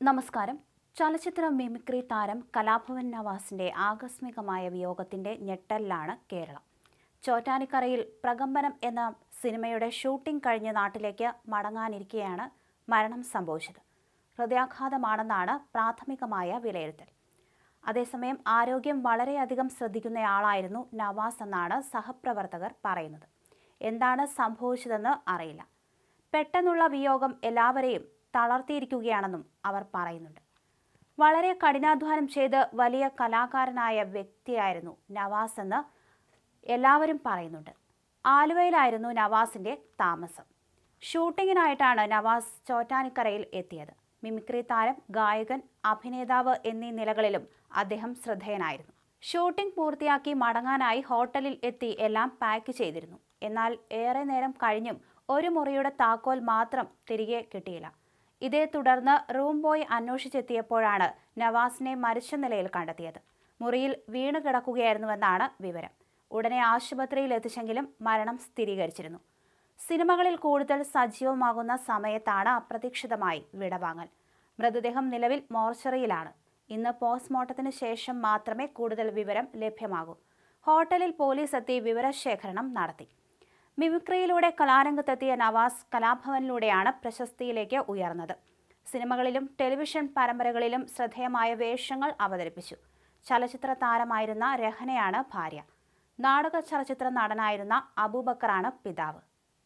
നമസ്കാരം. ചലച്ചിത്ര മിമിക്രി താരം കലാഭവൻ നവാസിന്റെ ആകസ്മികമായ വിയോഗത്തിന്റെ ഞെട്ടലിലാണ് കേരളം. ചോറ്റാനിക്കരയിൽ പ്രകമ്പനം എന്ന സിനിമയുടെ ഷൂട്ടിംഗ് കഴിഞ്ഞ നാട്ടിലേക്ക് മടങ്ങാനിരിക്കെയാണ് മരണം സംഭവിച്ചത്. ഹൃദയാഘാതമാണെന്നാണ് പ്രാഥമികമായ വിലയിരുത്തൽ. അതേസമയം ആരോഗ്യം വളരെയധികം ശ്രദ്ധിക്കുന്നയാളായിരുന്നു നവാസ് എന്നാണ് സഹപ്രവർത്തകർ പറയുന്നത്. എന്താണ് സംഭവിച്ചതെന്ന് അറിയില്ല. പെട്ടെന്നുള്ള വിയോഗം എല്ലാവരെയും തളർത്തിയിരിക്കുകയാണെന്നും അവർ പറയുന്നുണ്ട്. വളരെ കഠിനാധ്വാനം ചെയ്ത് വലിയ കലാകാരനായ വ്യക്തിയായിരുന്നു നവാസ് എന്ന് എല്ലാവരും പറയുന്നുണ്ട്. ആലുവയിലായിരുന്നു നവാസിന്റെ താമസം. ഷൂട്ടിങ്ങിനായിട്ടാണ് നവാസ് ചോറ്റാനിക്കരയിൽ എത്തിയത്. മിമിക്രി താരം ഗായകൻ അഭിനേതാവ് എന്നീ നിലകളിലും അദ്ദേഹം ശ്രദ്ധേയനായിരുന്നു. ഷൂട്ടിംഗ് പൂർത്തിയാക്കി മടങ്ങാനായി ഹോട്ടലിൽ എത്തി എല്ലാം പാക്ക് ചെയ്തിരുന്നു. എന്നാൽ ഏറെ നേരം കഴിഞ്ഞും ഒരു മുറിയുടെ താക്കോൽ മാത്രം തിരികെ കിട്ടിയില്ല. ഇതേ തുടർന്ന് റൂം ബോയ് അന്വേഷിച്ചെത്തിയപ്പോഴാണ് നവാസിനെ മരിച്ച നിലയിൽ കണ്ടെത്തിയത്. മുറിയിൽ വീണ് കിടക്കുകയായിരുന്നുവെന്നാണ് വിവരം. ഉടനെ ആശുപത്രിയിൽ എത്തിച്ചെങ്കിലും മരണം സ്ഥിരീകരിച്ചിരുന്നു. സിനിമകളിൽ കൂടുതൽ സജീവമാകുന്ന സമയത്താണ് അപ്രതീക്ഷിതമായി വിടവാങ്ങൽ. മൃതദേഹം നിലവിൽ മോർച്ചറിയിലാണ്. ഇന്ന് പോസ്റ്റ്മോർട്ടത്തിന് ശേഷം മാത്രമേ കൂടുതൽ വിവരം ലഭ്യമാകൂ. ഹോട്ടലിൽ പോലീസ് എത്തി വിവരശേഖരണം നടത്തി. മിമിക്രിയിലൂടെ കലാരംഗത്തെത്തിയ നവാസ് കലാഭവനിലൂടെയാണ് പ്രശസ്തിയിലേക്ക് ഉയർന്നത്. സിനിമകളിലും ടെലിവിഷൻ പരമ്പരകളിലും ശ്രദ്ധേയമായ വേഷങ്ങൾ അവതരിപ്പിച്ചു. ചലച്ചിത്ര താരമായിരുന്ന രഹനയാണ് ഭാര്യ. നാടക ചലച്ചിത്ര നടനായിരുന്ന അബൂബക്കറാണ് പിതാവ്.